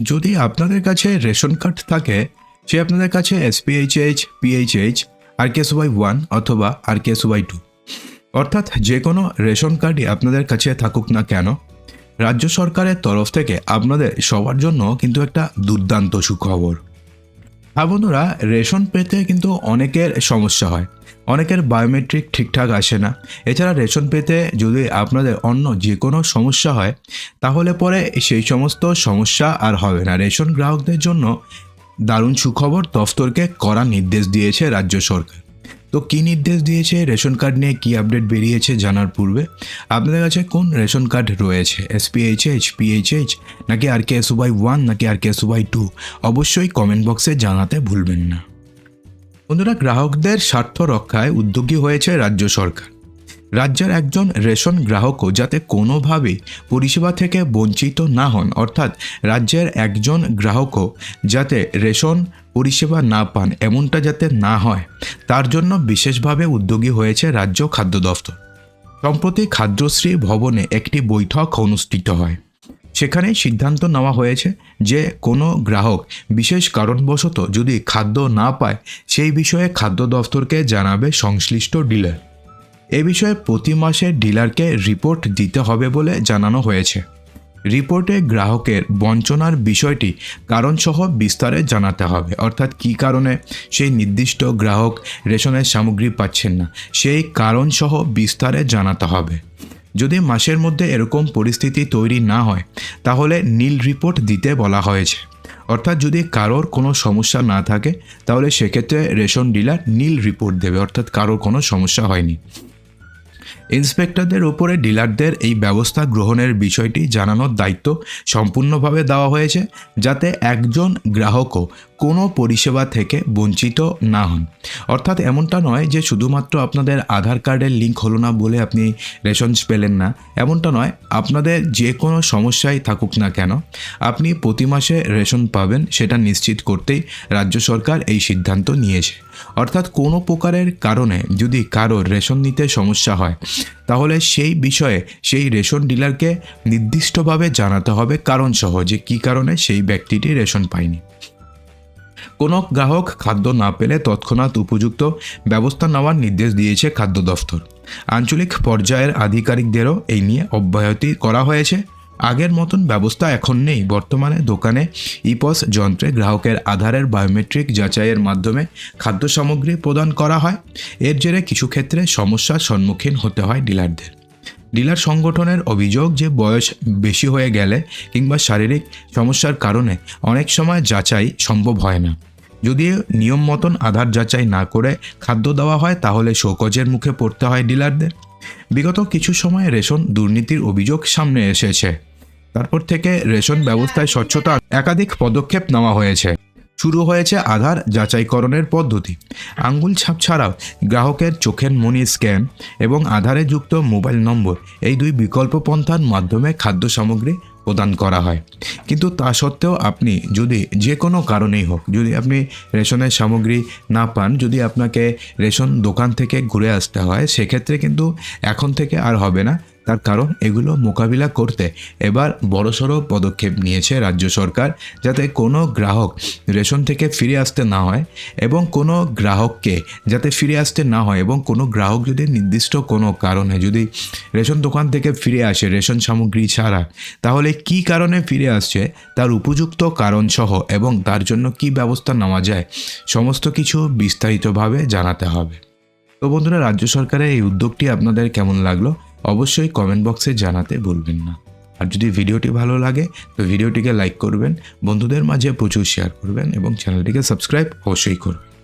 যদি আপনাদের কাছে রেশন কার্ড থাকে, সে আপনাদের কাছে এসপিএইচএইচ পিএইচএইচ আর কেস ওয়াই ওয়ান অথবা আর কেস ওয়াই টু অর্থাৎ যে কোনো রেশন কার্ডই আপনাদের কাছে থাকুক না কেন, রাজ্য সরকারের তরফ থেকে আপনাদের সবার জন্য কিন্তু একটা দুর্দান্ত সুখবর। হ্যাঁ বন্ধুরা রেশন পেতে কিন্তু অনেকের সমস্যা হয়। অনেকের বায়োমেট্রিক ঠিকঠাক আসে না। এছাড়া রেশন পেতে যদি আপনাদের অন্য যে কোনো সমস্যা হয়, তাহলে পরে সেই সমস্ত সমস্যা আর হবে না। রেশন গ্রাহকদের জন্য দারুণ সুখবর দফতরকে করা নির্দেশ দিয়েছে রাজ্য সরকার। তো কী নির্দেশ দিয়েছে? রেশন কার্ড নিয়ে কী আপডেট বেরিয়েছে জানার পূর্বে? আপনাদের কাছে কোন রেশন কার্ড রয়েছে? এসপিএইচএইচ পিএইচএইচ নাকি আর কে এসওয়াই ওয়ান নাকি আর কে এসওয়াই টু অবশ্যই কমেন্ট বক্সে জানাতে ভুলবেন না। বন্ধুরা, গ্রাহকদের স্বার্থ রক্ষায় উদ্যোগী হয়েছে রাজ্য সরকার। রাজ্যের একজন রেশন গ্রাহকও যাতে কোনোভাবে পরিষেবা থেকে বঞ্চিত না হন, অর্থাৎ রাজ্যের একজন গ্রাহকও যাতে রেশন পরিষেবা না পান এমনটা যাতে না হয়, তার জন্য বিশেষভাবে উদ্যোগী হয়েছে রাজ্য খাদ্য দফতর। সম্প্রতি খাদ্যশ্রী ভবনে একটি বৈঠক অনুষ্ঠিত হয়। সেখানে সিদ্ধান্ত নেওয়া হয়েছে যে কোনো গ্রাহক, বিশেষ কারণবশত যদি খাদ্য না পায়, সেই বিষয়ে খাদ্য দফতরকে জানাবে সংশ্লিষ্ট ডিলার। এ বিষয়ে প্রতি মাসে ডিলারকে রিপোর্ট দিতে হবে বলে জানানো হয়েছে। রিপোর্টে গ্রাহকের বঞ্চনার বিষয়টি কারণসহ বিস্তারে জানাতে হবে। অর্থাৎ কী কারণে সেই নির্দিষ্ট গ্রাহক রেশনের সামগ্রী পাচ্ছেন না, সেই কারণসহ বিস্তারে জানাতে হবে। যদি মাসের মধ্যে এরকম পরিস্থিতি তৈরি না হয়, তাহলে নীল রিপোর্ট দিতে বলা হয়েছে। অর্থাৎ যদি কারোর কোনো সমস্যা না থাকে, তাহলে সেক্ষেত্রে রেশন ডিলার নীল রিপোর্ট দেবে, অর্থাৎ কারোর কোনো সমস্যা হয়নি। ইন্সপেক্টরদের উপরে ডিলারদের এই ব্যবস্থা গ্রহণের বিষয়টি জানানোর দায়িত্ব সম্পূর্ণভাবে দেওয়া হয়েছে যাতে একজন গ্রাহকও কোনো পরিষেবা থেকে বঞ্চিত না হন। অর্থাৎ এমনটা নয় যে শুধুমাত্র আপনাদের আধার কার্ডের লিঙ্ক হলো না বলে আপনি রেশন পেলেন না। এমনটা নয়, আপনাদের যে কোনো সমস্যাই থাকুক না কেন, আপনি প্রতি মাসে রেশন পাবেন সেটা নিশ্চিত করতেই রাজ্য সরকার এই সিদ্ধান্ত নিয়েছে। অর্থাৎ কোনো প্রকারের কারণে যদি কারোর রেশন নিতে সমস্যা হয়, তাহলে সেই বিষয়ে সেই রেশন ডিলারকে নির্দিষ্টভাবে জানাতে হবে কারণসহ যে কী কারণে সেই ব্যক্তিটি রেশন পায়নি। কোনো গ্রাহক খাদ্য না পেলে তৎক্ষণাৎ উপযুক্ত ব্যবস্থা নেওয়ার নির্দেশ দিয়েছে খাদ্য দফতর। আঞ্চলিক পর্যায়ের আধিকারিকদেরও এই নিয়ে অব্যাহতি করা হয়েছে। আগের মতন ব্যবস্থা এখন নেই। বর্তমানে দোকানে ইপস যন্ত্রে গ্রাহকের আধারের বায়োমেট্রিক যাচাইয়ের মাধ্যমে খাদ্য সামগ্রী প্রদান করা হয়। এর জেরে কিছু ক্ষেত্রে সমস্যার সম্মুখীন হতে হয় ডিলারদের। ডিলার সংগঠনের অভিযোগ যে বয়স বেশি হয়ে গেলে কিংবা শারীরিক সমস্যার কারণে অনেক সময় যাচাই সম্ভব হয় না। যদি নিয়ম মতন আধার যাচাই না করে খাদ্য দেওয়া হয়, তাহলে শোকজের মুখে পড়তে হয় ডিলারদের। বিগত কিছু সময়ে রেশন দুর্নীতির অভিযোগ সামনে এসেছে। তারপর থেকে রেশন ব্যবস্থায় স্বচ্ছতা একাধিক পদক্ষেপ নেওয়া হয়েছে। শুরু হয়েছে আধার যাচাইকরণের পদ্ধতি। আঙ্গুল ছাপ ছাড়াও গ্রাহকের চোখের মনি স্ক্যান এবং আধারে যুক্ত মোবাইল নম্বর এই দুই বিকল্প পন্থার মাধ্যমে খাদ্য সামগ্রী প্রদান করা হয়। কিন্তু তা সত্ত্বেও আপনি যদি যে কোনো কারণেই হোক, যদি আপনি রেশনের সামগ্রী না পান, যদি আপনাকে রেশন দোকান থেকে ঘুরে আসতে হয়, সেক্ষেত্রে কিন্তু এখন থেকে আর হবে না। তার কারণ এগুলো মোকাবিলা করতে এবার বড়সড় পদক্ষেপ নিয়েছে রাজ্য সরকার যাতে কোনো গ্রাহক রেশন থেকে ফিরে আসতে না হয় এবং কোনো গ্রাহককে যাতে ফিরে আসতে না হয় এবং কোনো গ্রাহক যদি নির্দিষ্ট কোনো কারণে যদি রেশন দোকান থেকে ফিরে আসে রেশন সামগ্রী ছাড়া, তাহলে কি কারণে ফিরে আসছে? তার উপযুক্ত কারণ সহ এবং তার জন্য কি ব্যবস্থা নেওয়া যায়? সমস্ত কিছু বিস্তারিতভাবে জানাতে হবে। তো বন্ধুরা, রাজ্য সরকারের এই উদ্যোগটি আপনাদের কেমন লাগল? অবশ্যই কমেন্ট বক্সে জানাতে ভুলবেন না। আর যদি ভিডিওটি ভালো লাগে, তো ভিডিওটিকে লাইক করবেন, বন্ধুদের মাঝে প্রচুর শেয়ার করবেন এবং চ্যানেলটিকে সাবস্ক্রাইব অবশ্যই করবেন।